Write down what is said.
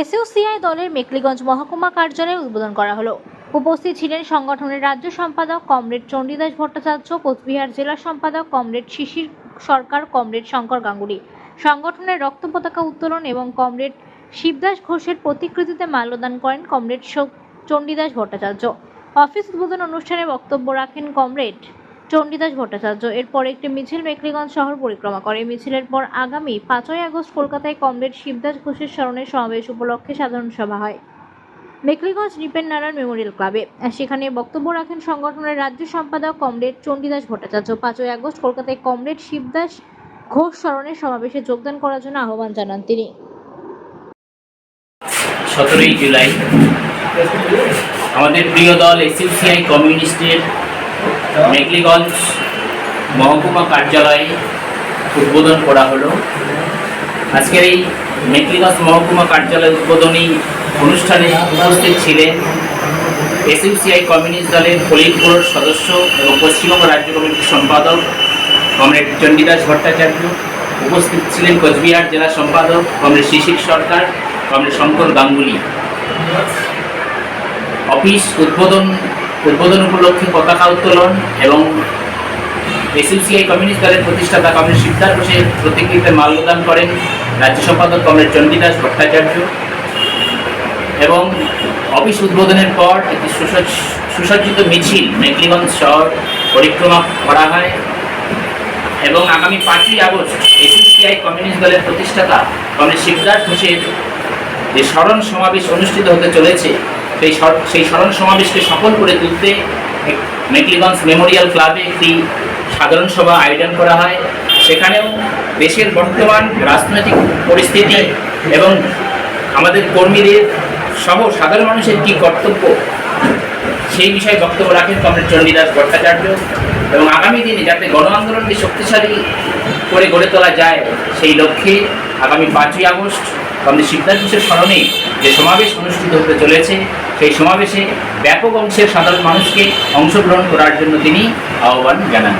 এসইউসিআই দলের মেকলিগঞ্জ মহকুমা কার্যালয়ে উদ্বোধন করা হলো। উপস্থিত ছিলেন সংগঠনের রাজ্য সম্পাদক কমরেড চণ্ডীদাস ভট্টাচার্য, কোচবিহার জেলা সম্পাদক কমরেড শিশির সরকার, কমরেড শঙ্কর গাঙ্গুলি। সংগঠনের রক্ত পতাকা উত্তোলন এবং কমরেড শিবদাস ঘোষের প্রতিকৃতিতে মাল্যদান করেন কমরেড চণ্ডীদাস ভট্টাচার্য। অফিস উদ্বোধন অনুষ্ঠানে বক্তব্য রাখেন কমরেড। চণ্ডীদাস ভট্টাচার্য। এরপর একটি মিছিল মেকলিগঞ্জ শহর পরিক্রমা করে। মিছিলের পর আগামী পাঁচই আগস্ট কলকাতায় কমরেড শিবদাস ঘোষের স্মরণে সমাবেশ উপলক্ষে সাধারণ সভা হয়। মেকলিগঞ্জ নিপেন নারায়ণ মেমোরিয়াল ক্লাবে। সেখানে বক্তব্য রাখেন সংগঠনের রাজ্য সম্পাদক কমরেড চণ্ডীদাস ভট্টাচার্য। পাঁচই আগস্ট কলকাতায় কমরেড শিবদাস ঘোষ স্মরণে সমাবেশে যোগদান করার জন্য আহ্বান জানান তিনি। সতেরোই জুলাই। আমাদের প্রিয় দল এসইউসিআই কমিউনিস্টের মেঘলিগঞ্জ মহকুমা কার্যালয়ে উদ্বোধন করা হলো। আজকের এই মেঘলিগঞ্জ মহকুমা কার্যালয় উদ্বোধনী অনুষ্ঠানে উপস্থিত ছিলেন এসইউসিআই কমিউনিস্ট দলের ফরিদপুর সদস্য এবং পশ্চিমবঙ্গ রাজ্য কমিটির সম্পাদক কমরেড চণ্ডীদাস ভট্টাচার্য, উপস্থিত ছিলেন কোচবিহার জেলা সম্পাদক comrade Shishir Sarkar, comrade Shankar Ganguly. Office উদ্বোধন উদ্বোধন উপলক্ষে পতাকা উত্তোলন এবং এসইউসিআই কমিউনিস্ট দলের প্রতিষ্ঠাতা কমরেড শিবদার ঘোষের প্রতিকৃতিতে মাল্যদান করেন রাজ্য সম্পাদক কমরেড চণ্ডীদাস ভট্টাচার্য। এবং অফিস উদ্বোধনের পর একটি সুসজ্জ- সুসজ্জিত মিছিল মেঘলিগঞ্জ শহর পরিক্রমা করা হয় এবং আগামী পাঁচই আগস্ট এসইসিআই কমিউনিস্ট দলের প্রতিষ্ঠাতা কমরেড শিবদার ঘোষের যে স্মরণ সমাবেশ অনুষ্ঠিত হতে চলেছে সেই সেই স্মরণ সমাবেশকে সফল করে তুলতে মেকলিগঞ্জ মেমোরিয়াল ক্লাবে একটি সাধারণ সভা আয়োজন করা হয়। সেখানেও দেশের বর্তমান রাজনৈতিক পরিস্থিতি এবং আমাদের কর্মীদের সহ সাধারণ মানুষের কী কর্তব্য, সেই বিষয়ে বক্তব্য রাখেন কমরেড চণ্ডীদাস ভট্টাচার্য এবং আগামী দিনে যাতে গণ আন্দোলনকে শক্তিশালী করে গড়ে তোলা যায়, সেই লক্ষ্যে আগামী পাঁচই আগস্ট কমরেড শিবদাস স্মরণে যে সমাবেশ অনুষ্ঠিত হতে চলেছে, সেই সমাবেশে ব্যাপক অংশের সাধারণ মানুষকে অংশগ্রহণ করার জন্য তিনি আহ্বান জানান।